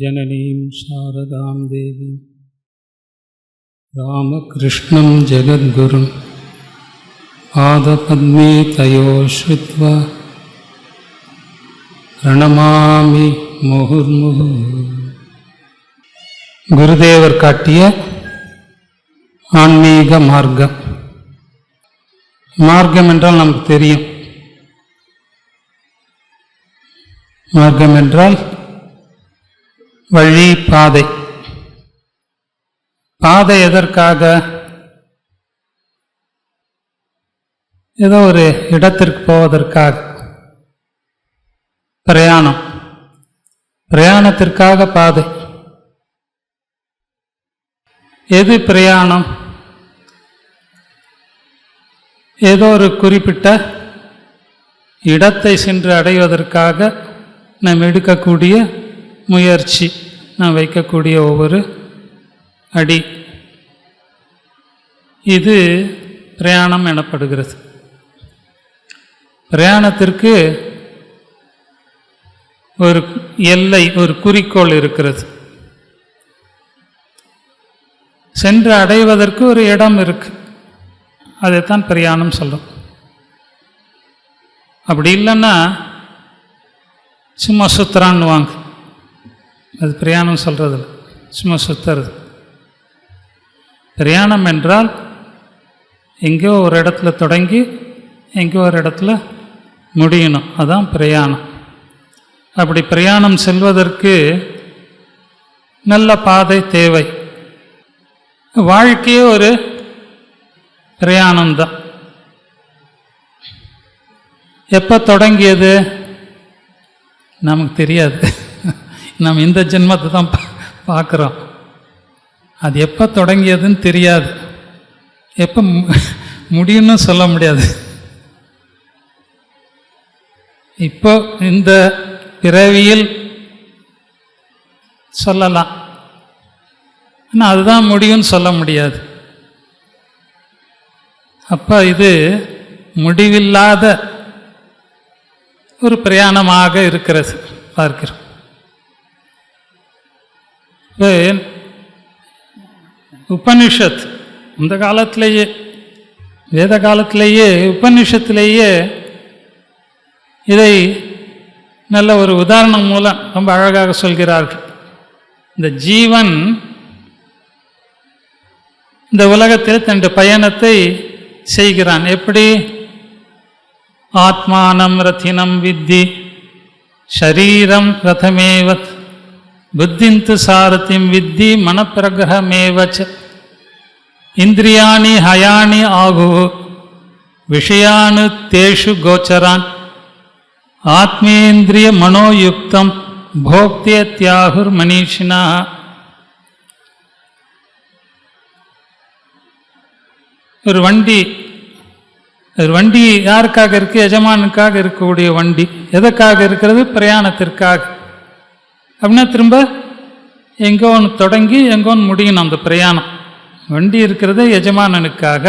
जननीं शारदां देवीं रामकृष्णं जगद्गुरुं पादपद्मे तयो श्रुत्वा प्रणमामि முகுர்முகு குருதேவர் காட்டிய ஆன்மீக மார்க்கம் மார்க்கம் என்றால் நமக்கு தெரியும் மார்க்கம் என்றால் வழி பாதை பாதை எதற்காக? ஏதோ ஒரு இடத்திற்கு போவதற்காக. பிரயாணம். பிரயாணத்திற்காக பாதை. எது பிரயாணம்? ஏதோ ஒரு குறிப்பிட்ட இடத்தை சென்று அடைவதற்காக நாம் எடுக்கக்கூடிய முயற்சி. நான் வைக்கக்கூடிய ஒவ்வொரு அடி. இது பிரயாணம் எனப்படுகிறது. பிரயாணத்திற்கு ஒரு எல்லை ஒரு குறிக்கோள் இருக்கிறது. சென்று அடைவதற்கு ஒரு இடம் இருக்கு. அதைத்தான் பிரயாணம் சொல்லும் அப்படி இல்லைன்னா சும்மா சுத்துறான்னு வாங்க அது பிரயாணம் சொல்கிறது சும்மா சுற்றுறது பிரயாணம் என்றால் எங்கேயோ ஒரு இடத்துல தொடங்கி எங்கேயோ ஒரு இடத்துல முடியணும். அதான் பிரயாணம். அப்படி பிரயாணம் செல்வதற்கு நல்ல பாதை தேவை. வாழ்க்கையே ஒரு பிரயாணம்தான் எப்போ தொடங்கியது? நமக்கு தெரியாது. நம்ம இந்த ஜென்மத்தை தான் பா பார்க்குறோம். அது எப்போ தொடங்கியதுன்னு தெரியாது. எப்போ முடியும்னு சொல்ல முடியாது. இப்போ இந்த பிறவியில் சொல்லலாம். ஆனால் அதுதான் முடியும்னு சொல்ல முடியாது. அப்போ இது முடிவில்லாத ஒரு பிரயாணமாக இருக்கிறது. பார்க்கிறோம். உபனிஷத். இந்த காலத்திலேயே வேத காலத்திலேயே உபனிஷத்திலேயே இதை நல்ல ஒரு உதாரணம் மூலம் ரொம்ப அழகாக சொல்கிறார்கள். இந்த ஜீவன் இந்த உலகத்தில் தன்னுடைய பயணத்தை செய்கிறான். எப்படி? ஆத்மானம் ரத்தினம் வித்தி ஷரீரம் ரதமேவத். புத்திந்து சாரதிம் வித்தி மனப்பிரகிரகமேவச்ச இந்திரியாணி ஹயானி ஆகு விஷயானு தேஷு கோச்சரான் ஆத்மேந்திரிய மனோயுக்தம் போக்திய தியாகுர் மனிஷினா ஒரு வண்டி ஒரு வண்டி யாருக்காக இருக்கு எஜமானுக்காக இருக்கக்கூடிய வண்டி எதற்காக இருக்கிறது பிரயாணத்திற்காக அப்படின்னா திரும்ப எங்கோ ஒன்று தொடங்கி எங்கே ஒன்று முடியணும் அந்த பிரயாணம். வண்டி இருக்கிறது எஜமானனுக்காக.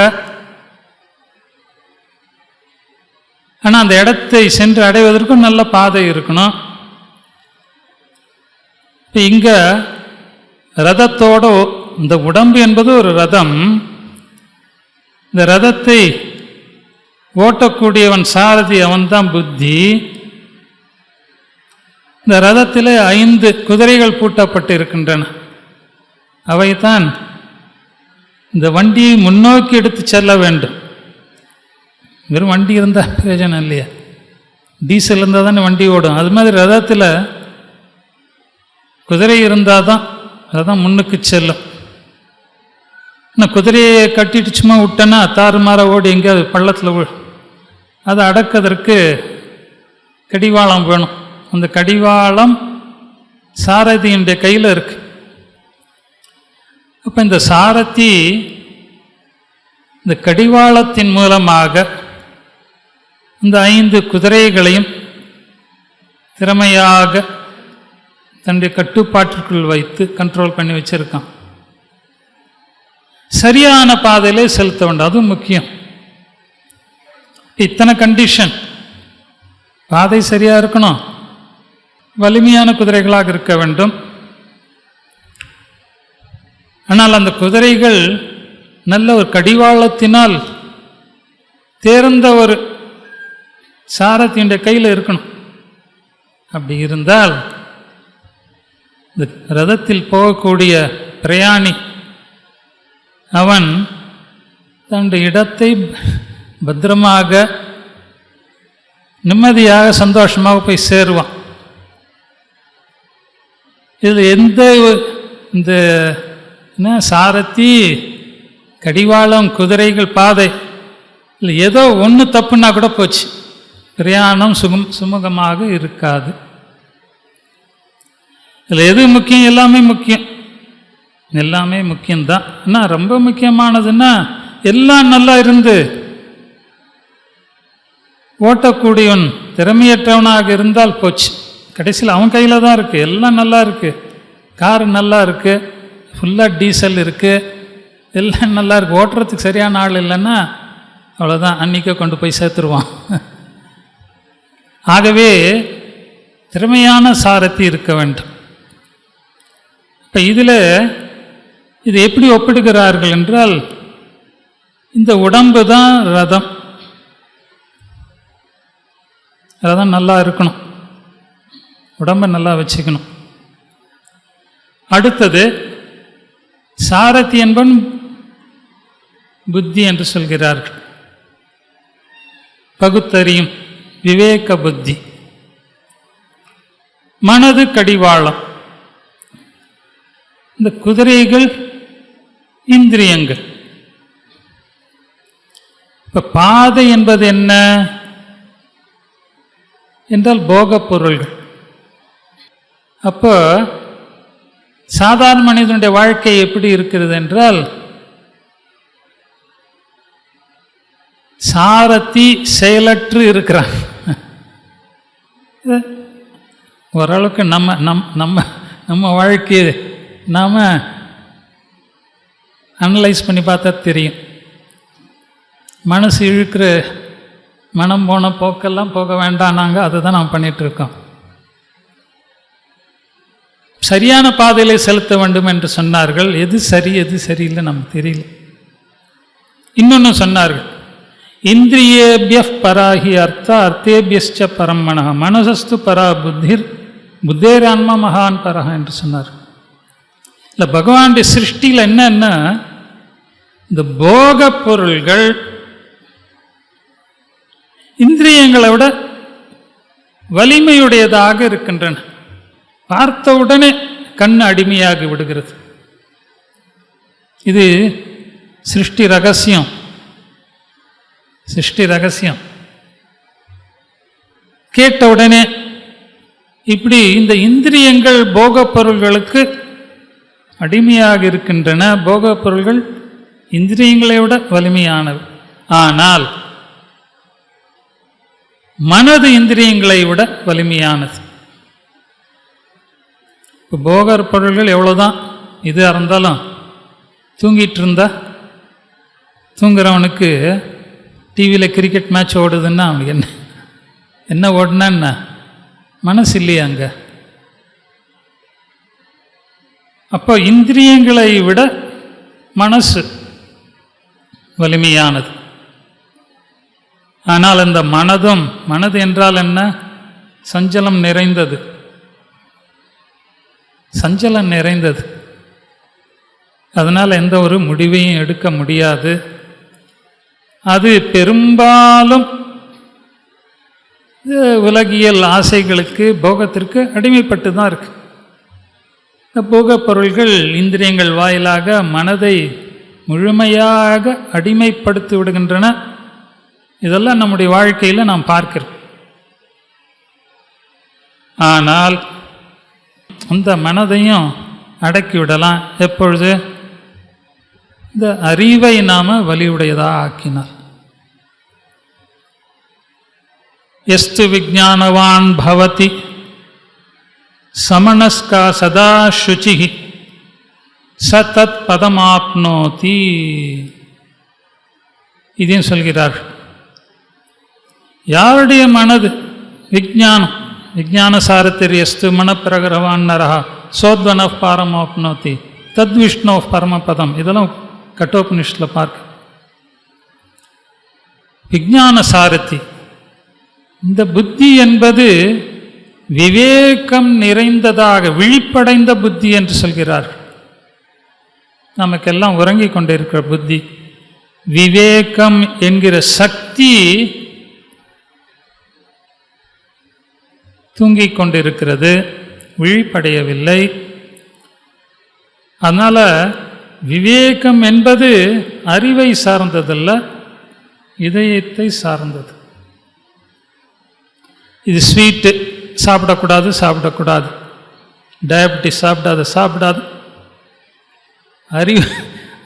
ஆனால் அந்த இடத்தை சென்று அடைவதற்கும் நல்ல பாதை இருக்கணும். இப்போ இங்கே ரதத்தோட இந்த உடம்பு என்பது ஒரு ரதம். இந்த ரதத்தை ஓட்டக்கூடியவன் சாரதி அவன்தான் புத்தி. இந்த ரதத்தில் ஐந்து குதிரைகள் பூட்டப்பட்டு இருக்கின்றன அவைதான் இந்த வண்டியை முன்னோக்கி எடுத்து செல்ல வேண்டும். வெறும் வண்டி இருந்தால் பிரயோஜனம் இல்லையா. டீசல் இருந்தால் தானே வண்டி ஓடும். அது மாதிரி ரதத்தில் குதிரை இருந்தால் தான் அதுதான் முன்னுக்கு செல்லும். நான் குதிரையை கட்டிட்டு சும்மா விட்டேன்னா தாறுமாற ஓடி எங்கேயாவது பள்ளத்தில் விழு. அதை அடக்கிறதுக்கு கடிவாளம் வேணும். அந்த கடிவாளம் சாரதியினுடைய கையில் இருக்கு. அப்போ இந்த சாரதி இந்த கடிவாளத்தின் மூலமாக இந்த ஐந்து குதிரைகளையும் திறமையாக தன்னுடைய கட்டுப்பாட்டிற்குள் வைத்து கண்ட்ரோல் பண்ணி வச்சுருக்கான். சரியான பாதையிலே செலுத்த வேண்டும். அதுவும் முக்கியம். இத்தனை கண்டிஷன் பாதை சரியாக இருக்கணும். வலிமையான குதிரைகளாக இருக்க வேண்டும். ஆனால் அந்த குதிரைகள் நல்ல ஒரு கடிவாளத்தினால் தேர்ந்த ஒரு சாரத்தியுடைய கையில் இருக்கணும். அப்படி இருந்தால் இந்த ரதத்தில் போகக்கூடிய பிரயாணி அவன் தன்னுடைய இடத்தை பத்திரமாக நிம்மதியாக சந்தோஷமாக போய் சேருவான். இதில் எந்த ஒரு- இந்த என்ன சாரதி கடிவாளம் குதிரைகள் பாதை இல்லை ஏதோ ஒன்று தப்புன்னா கூட போச்சு. பிரயாணம் சுகம் சுமூகமாக இருக்காது. இதில் எது முக்கியம்? எல்லாமே முக்கியம். எல்லாமே முக்கியம்தான். என்ன ரொம்ப முக்கியமானதுன்னா எல்லாம் நல்லா இருந்து ஓட்டக்கூடியவன் திறமையற்றவனாக இருந்தால் போச்சு. கடைசியில் அவன் கையில் தான் இருக்குது எல்லாம் நல்லா இருக்குது கார் நல்லா இருக்குது ஃபுல்லாக டீசல் இருக்குது எல்லாம் நல்லா இருக்குது ஓட்டுறதுக்கு சரியான ஆள் இல்லைன்னா அவ்வளோதான் அன்றைக்கே கொண்டு போய் சேர்த்துருவான். ஆகவே திறமையான சாரதி இருக்க வேண்டும். இப்போ இதில் இது எப்படி ஒப்பிடுகிறார்கள் என்றால் இந்த உடம்பு தான் ரதம். ரதம் நல்லா இருக்கணும். உடம்பை நல்லா வச்சுக்கணும். அடுத்தது சாரதி என்பன் புத்தி என்று சொல்கிறார்கள். பகுத்தறியும் விவேக புத்தி. மனது கடிவாளம். இந்த குதிரைகள் இந்திரியங்கள். இப்போ பாதை என்பது என்ன? என்றால் போகப் பொருள்கள். அப்போ சாதாரண மனிதனுடைய வாழ்க்கை எப்படி இருக்கிறது என்றால் சாரத்தி செயலற்று இருக்கிறான். ஓரளவுக்கு நம்ம நம் நம்ம நம்ம வாழ்க்கையை நாம் அனலைஸ் பண்ணி பார்த்தா தெரியும். மனசு இழுக்கிற மனம் போன போக்கெல்லாம் போக வேண்டாம் அதை தான் நாம் பண்ணிகிட்ருக்கோம் இருக்கோம். சரியான பாதையில் செலுத்த வேண்டும் என்று சொன்னார்கள். எது சரி எது சரியில்லை நமக்கு தெரியல. இன்னொன்று சொன்னார்கள். இந்திரியேபிய பராகி அர்த்த அர்த்தேபியஸ்ச பரம் மனசஸ்து பரா புத்திர் புத்தேரான்மா மகான் பரஹா என்று சொன்னார் இல்லை பகவானுடைய சிருஷ்டியில் என்னன்னா? இந்த போக பொருள்கள் இந்திரியங்களை விட வலிமையுடையதாக இருக்கின்றன. பார்த்த உடனே கண் அடிமையாகி விடுகிறது. இது சிருஷ்டி ரகசியம். சிருஷ்டி ரகசியம். கேட்ட உடனே இப்படி இந்த இந்திரியங்கள் போகப் பொருள்களுக்கு அடிமையாக இருக்கின்றன. போகப் பொருள்கள் இந்திரியங்களை விட வலிமையானது. ஆனால் மனது இந்திரியங்களை விட வலிமையானது. இப்போ போகர் பொருள்கள் எவ்வளோதான் இதாக இருந்தாலும் தூங்கிட்டு இருந்தா தூங்குறவனுக்கு டிவியில் கிரிக்கெட் மேட்ச் ஓடுதுன்னா அவனுக்கு என்ன? என்ன ஓடுனா மனசு இல்லையா அங்கே? அப்போ இந்திரியங்களை விட மனசு வலிமையானது. ஆனால் இந்த மனதும் மனது என்றால் என்ன? சஞ்சலம் நிறைந்தது. சஞ்சலம் நிறைந்தது. அதனால் எந்த ஒரு முடிவையும் எடுக்க முடியாது. அது பெரும்பாலும் உலகியல் ஆசைகளுக்கு போகத்திற்கு அடிமைப்பட்டு தான் இருக்கு. இந்த போகப் பொருள்கள் இந்திரியங்கள் வாயிலாக மனதை முழுமையாக அடிமைப்படுத்தி விடுகின்றன. இதெல்லாம் நம்முடைய வாழ்க்கையில் நாம் பார்க்கிறோம். ஆனால் அந்த மனதையும் அடக்கி விடலாம் எப்பொழுது? இந்த அறிவை நாம வலியுடையதாக ஆக்கினார் எஸ்து விஜானவான் பவதி சமணஸ்கா சதா சுச்சி ச தத் பதமாப்னோதி. இதையும் சொல்கிறார் யாருடைய மனது? விஜானம் விஜான சாரத்திரி மனப்பிரகரவான் சோத்வன பாரமாப்னோதி தத் விஷ்ணு பரமபதம் இதெல்லாம் கட்டோபனிஷத்தில் பார்க்க விஞ்ஞான சாரதி இந்த புத்தி என்பது விவேகம் நிறைந்ததாக விழிப்படைந்த புத்தி என்று சொல்கிறார் நமக்கெல்லாம் உறங்கிக் கொண்டிருக்கிற புத்தி. விவேகம் என்கிற சக்தி தூங்கிக் கொண்டிருக்கிறது விழிப்படையவில்லை. அதனால் விவேகம் என்பது அறிவை சார்ந்ததல்ல இதயத்தை சார்ந்தது. இது ஸ்வீட்டு சாப்பிடக்கூடாது சாப்பிடக்கூடாது. டயபெட்டிஸ் சாப்பிடாது சாப்பிடாது. அறிவு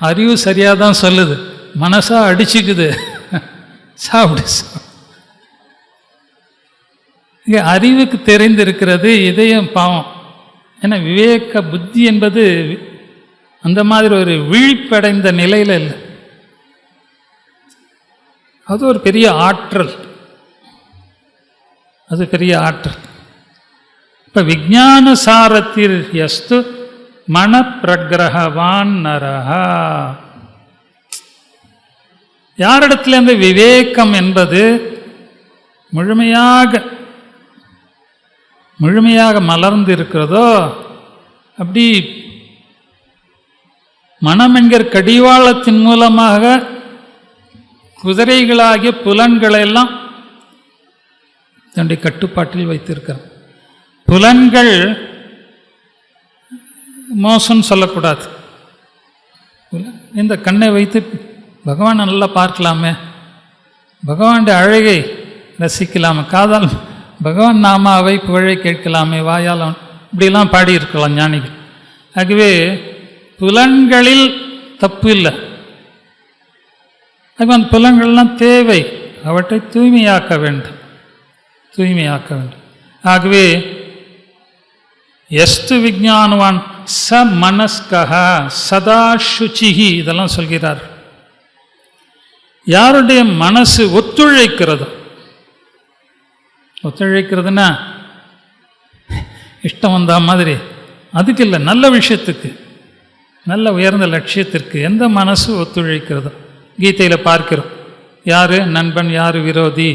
அறிவு சரியாக தான் சொல்லுது. மனசாக அடிச்சுக்குது. சாப்பிடு சாப்பிடு. இங்கே அறிவுக்கு தெரிந்திருக்கிறது இதயம் பாவம். ஏன்னா விவேக புத்தி என்பது அந்த மாதிரி ஒரு விழிப்படைந்த நிலையில் இல்லை. அது ஒரு பெரிய ஆற்றல். அது பெரிய ஆற்றல். இப்போ விஜான சாரத்தில் எஸ்து மனப்பிரகிரகவான் நரகா யாரிடத்துலேருந்து விவேகம் என்பது முழுமையாக முழுமையாக மலர்ந்து இருக்கிறதோ அப்படி மனம் என்கிற கடிவாளத்தின் மூலமாக குதிரைகளாகிய புலன்களெல்லாம் தன்னுடைய கட்டுப்பாட்டில் வைத்திருக்கிறார். புலன்கள் மோசம் சொல்லக்கூடாது. புலன் இந்த கண்ணை வைத்து பகவான் நல்லா பார்க்கலாமே. பகவானுடைய அழகை ரசிக்கலாமே. காதால் பகவான் நாமாவை புகழை கேட்கலாமே வாயால் இப்படிலாம் பாடியிருக்கலாம் ஞானிகள். ஆகவே புலன்களில் தப்பு இல்லை. ஆகவே அந்த புலன்கள்லாம் தேவை. அவற்றை தூய்மையாக்க வேண்டும். தூய்மையாக்க வேண்டும். ஆகவே எஸ்து விஜானவான் ச மனஸ்கா சதா சுச்சிஹி இதெல்லாம் சொல்கிறார். யாருடைய மனசு ஒத்துழைக்கிறதோ ஒத்துழைக்கிறதுனா இஷ்டம் வந்த மாதிரி. அதுக்கு இல்லை நல்ல விஷயத்துக்கு நல்ல உயர்ந்த லட்சியத்திற்கு எந்த மனசு ஒத்துழைக்கிறதோ? கீதையில் பார்க்கிறோம். யார் நண்பன் யார் விரோதி?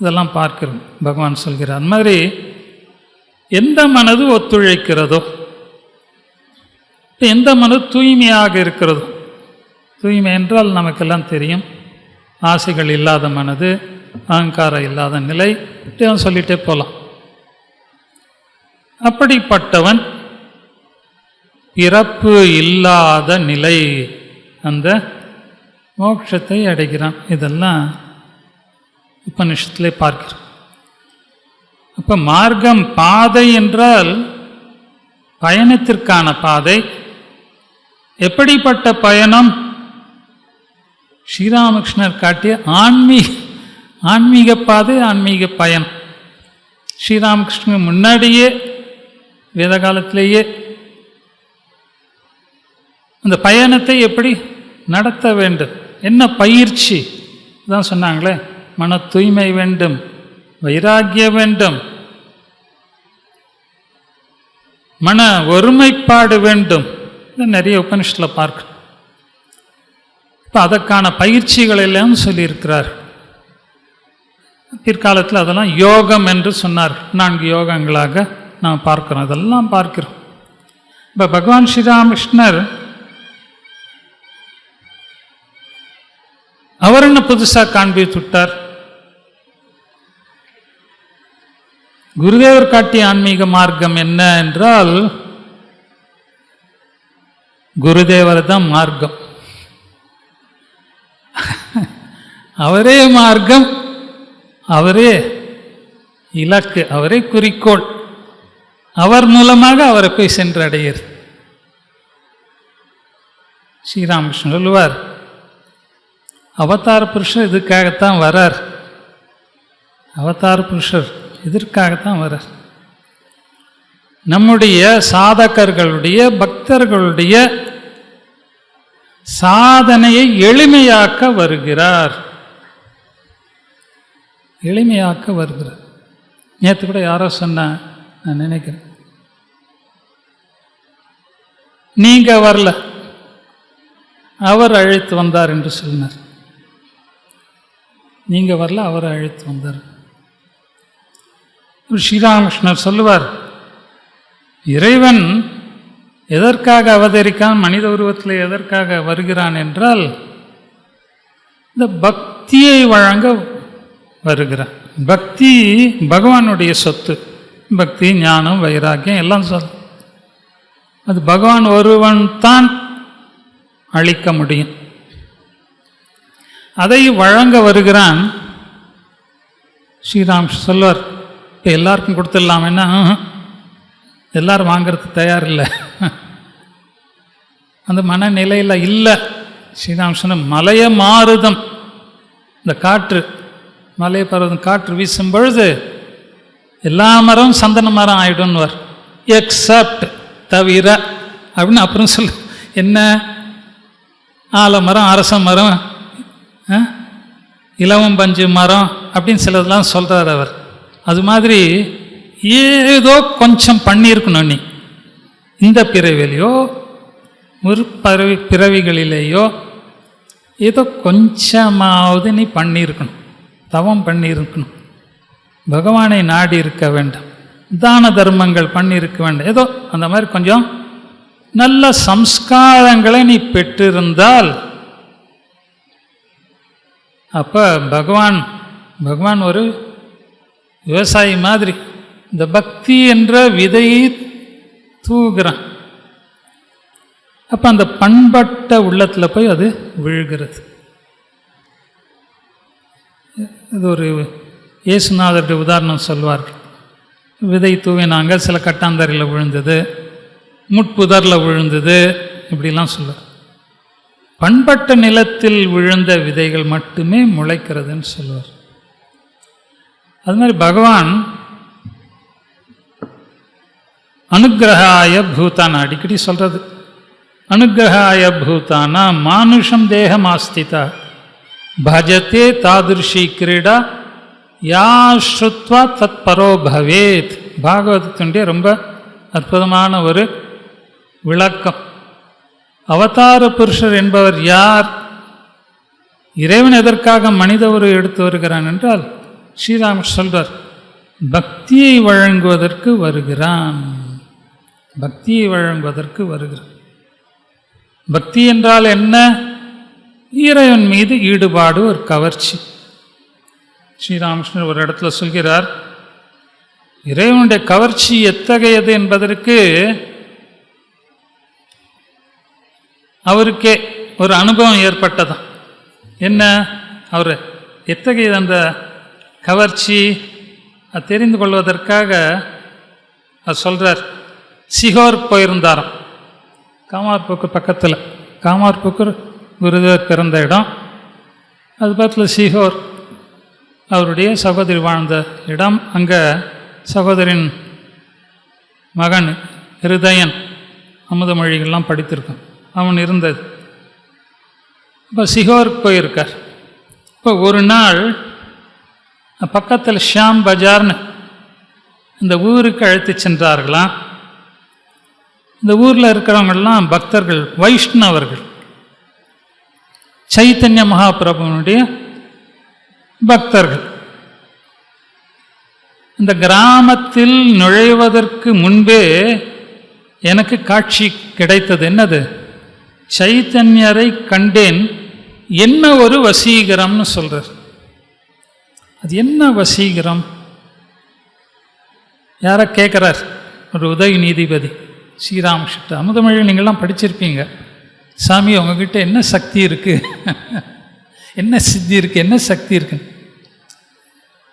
இதெல்லாம் பார்க்கிறோம். பகவான் சொல்கிறார் அந்த மாதிரி எந்த மனது ஒத்துழைக்கிறதோ எந்த மனது தூய்மையாக இருக்கிறதோ தூய்மை என்றால் நமக்கெல்லாம் தெரியும். ஆசைகள் இல்லாத மனது அகங்காரம் இல்லாத நிலை இப்படியும் சொல்லிகிட்டே போகலாம் அப்படிப்பட்டவன் பிறப்பு இல்லாத நிலை அந்த மோட்சத்தை அடைகிறான். இதெல்லாம் உபனிஷத்திலே பார்க்கிறோம். அப்போ மார்க்கம் பாதை என்றால் பயணத்திற்கான பாதை. எப்படிப்பட்ட பயணம்? ஸ்ரீராமகிருஷ்ணர் காட்டிய ஆன்மீக ஆன்மீக பாதை ஆன்மீக பயன். ஸ்ரீராமகிருஷ்ணன் முன்னாடியே வேத காலத்திலேயே அந்த பயணத்தை எப்படி நடத்த வேண்டும்? என்ன பயிற்சி? தான் சொன்னாங்களே. மன தூய்மை வேண்டும் வைராகிய வேண்டும் மன ஒருமைப்பாடு வேண்டும். இது நிறைய உபனிஷத்தில் பார்க்க இப்போ அதற்கான பயிற்சிகள் எல்லாம் சொல்லியிருக்கிறார். பிற்காலத்தில் அதெல்லாம் யோகம் என்று சொன்னார். நான்கு யோகங்களாக நாம் பார்க்கிறோம். அதெல்லாம் பார்க்கிறோம். இப்போ பகவான் ஸ்ரீராமகிருஷ்ணர் அவர் என்ன புதுசாக காண்பித்து விட்டார்? குருதேவர் காட்டிய ஆன்மீக மார்க்கம் என்ன என்றால் குருதேவர் தான் மார்க்கம். அவரே மார்க்கம். அவரே இலக்கு அவரே குறிக்கோள். அவர் மூலமாக அவரை போய் சென்றடையர். ஸ்ரீராமகிருஷ்ணன் சொல்லுவார் அவதார புருஷர் இதுக்காகத்தான் வரார். அவதார புருஷர் இதற்காகத்தான் வரார். நம்முடைய சாதகர்களுடைய பக்தர்களுடைய சாதனையை எளிமையாக்க வருகிறார். எளிமையாக்க வருகிறது. நேற்று கூட யாரோ சொன்ன நான் நினைக்கிறேன். நீங்கள் வரல. அவர் அழைத்து வந்தார் என்று சொன்னார். நீங்கள் வரல அவர் அழைத்து வந்தார். ஸ்ரீராமகிருஷ்ணர் சொல்லுவார் இறைவன் எதற்காக அவதரிக்கான்? மனித உருவத்தில் எதற்காக வருகிறான்? என்றால் இந்த பக்தியை வழங்க வருகிறான் பக்தி பகவானுடைய சொத்து. பக்தி ஞானம் வைராக்கியம் எல்லாம் சொல். அது பகவான் ஒருவன் தான் அழிக்க முடியும். அதை வழங்க வருகிறான் ஸ்ரீராம் சொல்வார். இப்போ எல்லாருக்கும் கொடுத்துடலாமேன்னா எல்லாரும் வாங்கிறதுக்கு தயார் இல்லை. அந்த மனநிலையில் இல்லை. ஸ்ரீராம் சொன்ன மலைய மாறுதம். இந்த காற்று மலை பருவம் காற்று வீசும் பொழுது எல்லா மரம் சந்தன மரம் ஆயிடும்னுவார். எக்ஸப்ட் தவிர அப்படின்னு அப்புறம் சொல்லு என்ன? ஆலமரம் அரச மரம் ஆ? இலவம் பஞ்சு மரம் அப்படின்னு சிலதெல்லாம் சொல்கிறார் அவர். அது மாதிரி ஏதோ கொஞ்சம் பண்ணியிருக்கணும் நீ. இந்த பிறவிலையோ முற்பறவி பிறவிகளிலேயோ ஏதோ கொஞ்சமாவது நீ பண்ணியிருக்கணும். தவம் பண்ணியிருக்கணும். பகவானை நாடி இருக்க வேண்டும். தான தர்மங்கள் பண்ணியிருக்க வேண்டும். ஏதோ அந்த மாதிரி கொஞ்சம் நல்ல சம்ஸ்காரங்களை நீ பெற்றிருந்தால் அப்போ பகவான் பகவான் ஒரு விவசாயி மாதிரி இந்த பக்தி என்ற விதையை தூகிறான் அப்போ அந்த பண்பட்ட உள்ளத்தில் போய் அது விழுகிறது. இது ஒரு இயேசுநாதருடைய உதாரணம் சொல்வார். விதை தூவினாங்க சில கட்டாந்தரையில் விழுந்தது முட்புதரில் விழுந்தது இப்படிலாம் சொல்லுவார் பண்பட்ட நிலத்தில் விழுந்த விதைகள் மட்டுமே முளைக்கிறதுன்னு சொல்லுவார் அது மாதிரி பகவான் அனுகிரகாய பூதானா அடிக்கடி சொல்கிறது அனுகிரகாய பூதானா மானுஷம் தேகமாஸ்திதா. பஜத்தே தாதிருஷி கிரீடா யா ஸ்ருத்வா தத் பரோ பவேத் பாகவதத்துடைய ரொம்ப அற்புதமான ஒரு விளக்கம். அவதார புருஷர் என்பவர் யார்? இறைவன் எதற்காக மனித ஒரு எடுத்து வருகிறான் என்றால் ஸ்ரீராமர் சொல்றார் பக்தியை வழங்குவதற்கு வருகிறான். பக்தியை வழங்குவதற்கு வருகிறான். பக்தி என்றால் என்ன? இறைவன் மீது ஈடுபாடு ஒரு கவர்ச்சி. ஸ்ரீராமகிருஷ்ணர் ஒரு இடத்துல சொல்கிறார் இறைவனுடைய கவர்ச்சி எத்தகையது என்பதற்கு அவருக்கே ஒரு அனுபவம் ஏற்பட்டதாம். என்ன? அவர் எத்தகையது அந்த கவர்ச்சி? அது தெரிந்து கொள்வதற்காக அவர் சொல்கிறார் சிகோர் போயிருந்தாராம். காமார்புக்கு பக்கத்தில் காமார்புக்கு குருதேவர் பிறந்த இடம். அது பக்கத்தில் சிகோர். அவருடைய சகோதரி வாழ்ந்த இடம். அங்கே சகோதரின் மகன் ஹிருதயன் அமுதமொழிகள்லாம் படித்திருக்கான் அவன் இருந்தது. இப்போ சிகோருக்கு போயிருக்கார். இப்போ ஒரு நாள் பக்கத்தில் ஷாம் பஜார்னு இந்த ஊருக்கு அழைத்து சென்றார்களாம். இந்த ஊரில் இருக்கிறவங்கெல்லாம் பக்தர்கள் வைஷ்ணவர்கள். சைத்தன்ய மகாபிரபுனுடைய பக்தர்கள். இந்த கிராமத்தில் நுழைவதற்கு முன்பே எனக்கு காட்சி கிடைத்தது. என்னது? சைத்தன்யரை கண்டேன். என்ன ஒரு வசீகரம்னு சொல்கிறார் அது என்ன வசீகரம்? யாரை கேட்குறார் ஒரு உதவி நீதிபதி. ஸ்ரீராமகிருஷ்ண அமுதமொழி நீங்கள்லாம் படிச்சிருப்பீங்க. சாமி உங்ககிட்ட என்ன சக்தி இருக்கு? என்ன சித்தி இருக்கு? என்ன சக்தி இருக்கு?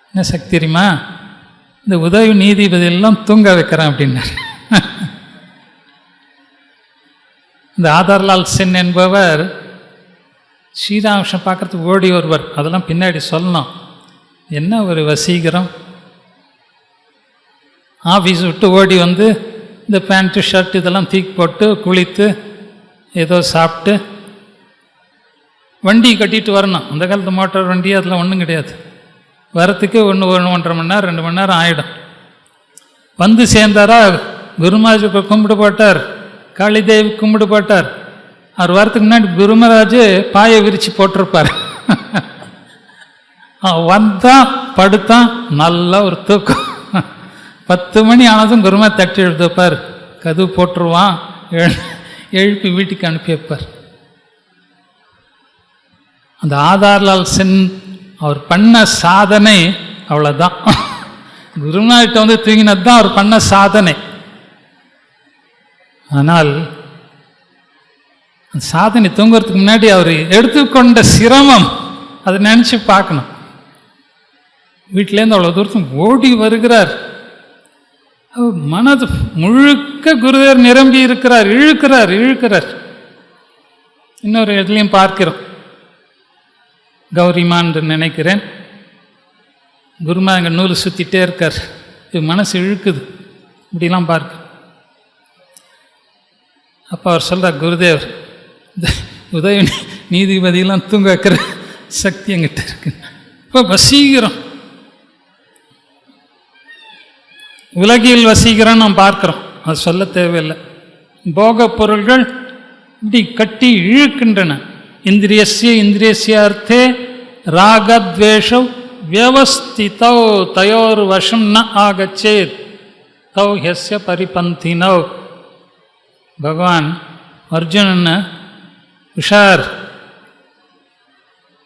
என்ன சக்தி தெரியுமா? இந்த உதவி நீதிபதி எல்லாம் தூங்க வைக்கிறேன் அப்படின்னார். இந்த ஆதார்லால் சென் என்பவர் ஸ்ரீராமகிருஷ்ணன் பார்க்கறதுக்கு ஓடி ஒருவர் அதெல்லாம் பின்னாடி சொல்லணும். என்ன ஒரு வசீகரம்? ஆஃபீஸ் விட்டு ஓடி வந்து இந்த பேண்ட்டு ஷர்ட் இதெல்லாம் தூக்கி போட்டு குளித்து ஏதோ சாப்பிட்டு வண்டி கட்டிட்டு வரணும். அந்த காலத்து மோட்டார் வண்டி அதில் ஒன்றும் கிடையாது. வரத்துக்கு ஒன்று ஒன்று ஒன்றரை மணி நேரம் ரெண்டு மணி நேரம் ஆகிடும் வந்து சேர்ந்தாரா? குருமாஜுக்கு கும்பிட்டு போட்டார். காளிதேவி கும்பிடு போட்டார். அவர் வரத்துக்கு முன்னாடி குருமராஜ் பாயை விரித்து போட்டிருப்பார். வந்தான் படுத்தான் நல்லா ஒரு தூக்கம். பத்து மணி ஆனதும் குருமா தட்டி எழுதுப்பார் கதவு போட்டுருவான். எழு- எழுப்பி வீட்டுக்கு அனுப்பி வைப்பார். அந்த ஆதார்லால் சென் அவர் பண்ண சாதனை அவ்வளோதான் குருநாயிட்ட வந்து தூங்கினது தான் அவர் பண்ண சாதனை. ஆனால் அந்த சாதனை தூங்குறதுக்கு முன்னாடி அவர் எடுத்துக்கொண்ட சிரமம் அதை நினச்சி பார்க்கணும். வீட்டிலேருந்து அவ்வளோ தூரத்தும் ஓடி வருகிறார். மனது முழுக்க குருதேவர் நிரம்பி இருக்கிறார் இழுக்கிறார் இழுக்கிறார். இன்னொரு இடத்துலையும் பார்க்கிறோம். கௌரிமான் நினைக்கிறேன். குருமா அங்கே நூல் சுற்றிட்டே இருக்கார். இது மனசு இழுக்குது. இப்படிலாம் பார்க்க அப்போ அவர் சொல்கிறார் குருதேவர் உதவி நீதிபதியெல்லாம் தூங்க வைக்கிற சக்தி எங்கிட்ட இருக்கு. இப்போ பசீகரம் உலகில் வசிக்கிறான் நாம் பார்க்குறோம். அது சொல்ல தேவையில்லை. போக பொருள்கள் இப்படி கட்டி இழுக்கின்றன. இந்திரியசிய இந்திரியசிய அர்த்தே ராகத்வேஷவ் வியவஸ்திதோ தயோர் வசம் ந ஆகச்சேத். தௌ ஹெஸ்ய பரிபந்தினோ. பகவான் அர்ஜுனன் உஷார்.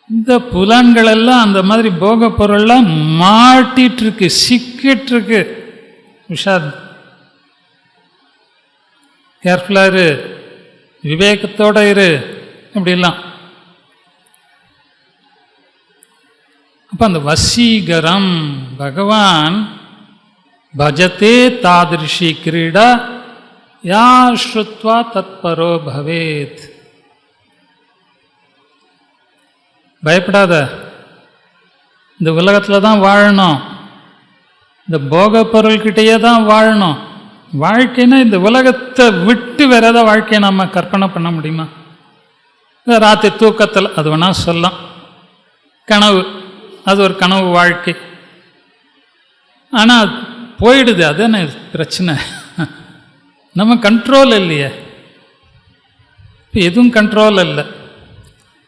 இந்த புலன்களெல்லாம் அந்த மாதிரி போக பொருள்லாம் மாட்டிகிட்ருக்கு சிக்கிட்டுருக்கு. சிக்கிட்டு உஷார். கேர்ஃபுல்லாக இரு விவேகத்தோட இரு. இப்படிலாம். அப்போ அந்த வசீகரம் பகவான் பஜத்தே தாதிருஷி கிரீடா யா ஸ்ருத்வா தத்பரோ பவேத். பயப்படாத. இந்த உலகத்தில் தான் வாழணும். இந்த போக பொருள்கிட்டயே தான் வாழணும். வாழ்க்கைன்னா இந்த உலகத்தை விட்டு வேற ஏதாவது வாழ்க்கையை நம்ம கற்பனை பண்ண முடியுமா? இந்த ராத்திரி தூக்கத்தில் அது வேணால் சொல்லலாம். கனவு அது ஒரு கனவு வாழ்க்கை. ஆனால் போயிடுது அதுதானே பிரச்சனை? நம்ம கண்ட்ரோல் இல்லையே. இப்போ எதுவும் கண்ட்ரோல் இல்லை.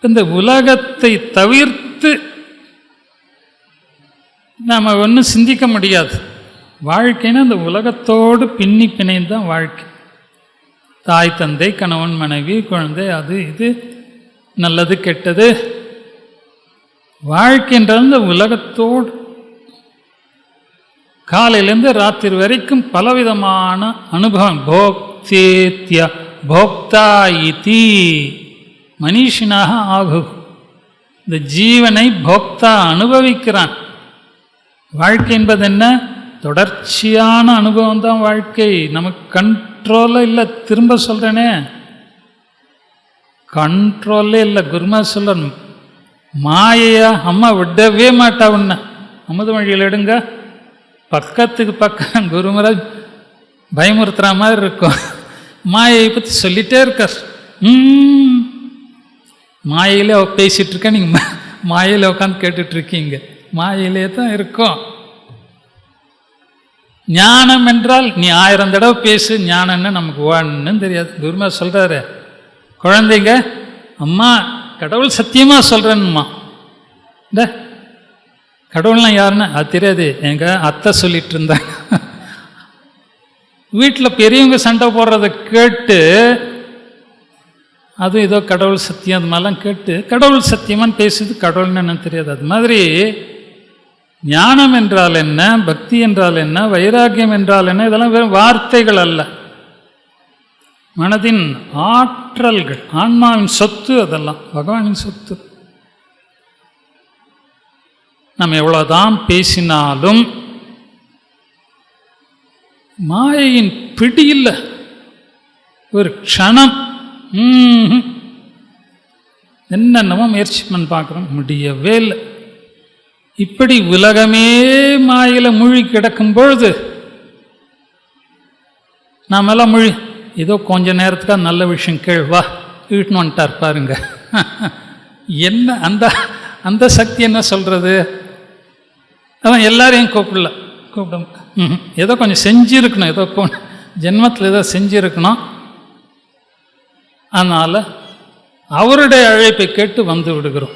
இந்த உலகத்தை தவிர்த்து நாம் ஒன்றும் சிந்திக்க முடியாது. வாழ்க்கைன்னா அந்த உலகத்தோடு பின்னி பிணைந்து தான் வாழ்க்கை. தாய் தந்தை கணவன் மனைவி குழந்தை அது இது நல்லது கெட்டது. வாழ்க்கைன்றது இந்த உலகத்தோடு. காலையிலேருந்து ராத்திரி வரைக்கும் பலவிதமான அனுபவம். போக்தேத்ய போக்தா இதி. மனுஷனாக ஆகு இந்த ஜீவனை போக்தா அனுபவிக்கிறான். வாழ்க்கை என்பது என்ன? தொடர்ச்சியான அனுபவம் தான் வாழ்க்கை. நமக்கு கண்ட்ரோலில் இல்லை. திரும்ப சொல்கிறேனே கண்ட்ரோலே இல்லை. குருமா சொல்லணும். மாயையா அம்மா விடவே மாட்டா உன்னை. அமுதமொழியில் எடுங்க. பக்கத்துக்கு பக்கம் குருமராஜ் பயமுறுத்துற மாதிரி இருக்கும். மாயையை பற்றி சொல்லிட்டே இருக்கார் ம். மாயையிலே பேசிகிட்டு இருக்க. நீங்கள் மாயையில் உட்காந்து கேட்டுட்ருக்கீங்க மாயிலே தான் இருக்கும். ஞானம் என்றால் நீ ஆயிரம் தடவை பேசு ஞானம்னு நமக்கு ஒன்றும் தெரியாது. குருமா சொல்கிறாரு குழந்தைங்க அம்மா கடவுள் சத்தியமாக சொல்கிறேன்னுமா இந்த கடவுள்லாம் யாருன்னு அது தெரியாது. எங்கள் அத்தை சொல்லிட்டு இருந்தாங்க. வீட்டில் பெரியவங்க சண்டை போடுறத கேட்டு அது ஏதோ கடவுள் சத்தியம் அது மாதிரிலாம் கேட்டு கடவுள் சத்தியமான்னு பேசுது கடவுள்னு என்னன்னு தெரியாது. அது மாதிரி ஞானம் என்றால் என்ன? பக்தி என்றால் என்ன? வைராக்கியம் என்றால் என்ன? இதெல்லாம் வெறும் வார்த்தைகள் அல்ல. மனதின் ஆற்றல்கள் ஆன்மாவின் சொத்து அதெல்லாம் பகவானின் சொத்து. நம்ம எவ்வளோதான் பேசினாலும் மாயையின் பிடி இல்லை ஒரு க்ஷணம். என்னென்னமோ முயற்சி பண்ணி பார்க்குறோம். முடியவே இல்லை. இப்படி உலகமே மாயில மூழ்கி கிடக்கும் பொழுது நாமெல்லாம் மொழி ஏதோ கொஞ்ச நேரத்துக்காக நல்ல விஷயம் கேள்வா வீட்டுன்னு வந்துட்டார் பாருங்க. என்ன அந்த அந்த சக்தி என்ன சொல்கிறது அதான் எல்லாரையும் கூப்பிடல. கூப்பிட ம் ஏதோ கொஞ்சம் செஞ்சுருக்கணும் ஏதோ ஜென்மத்தில் ஏதோ செஞ்சுருக்கணும். அதனால் அவருடைய அழைப்பை கேட்டு வந்து விடுகிறோம்.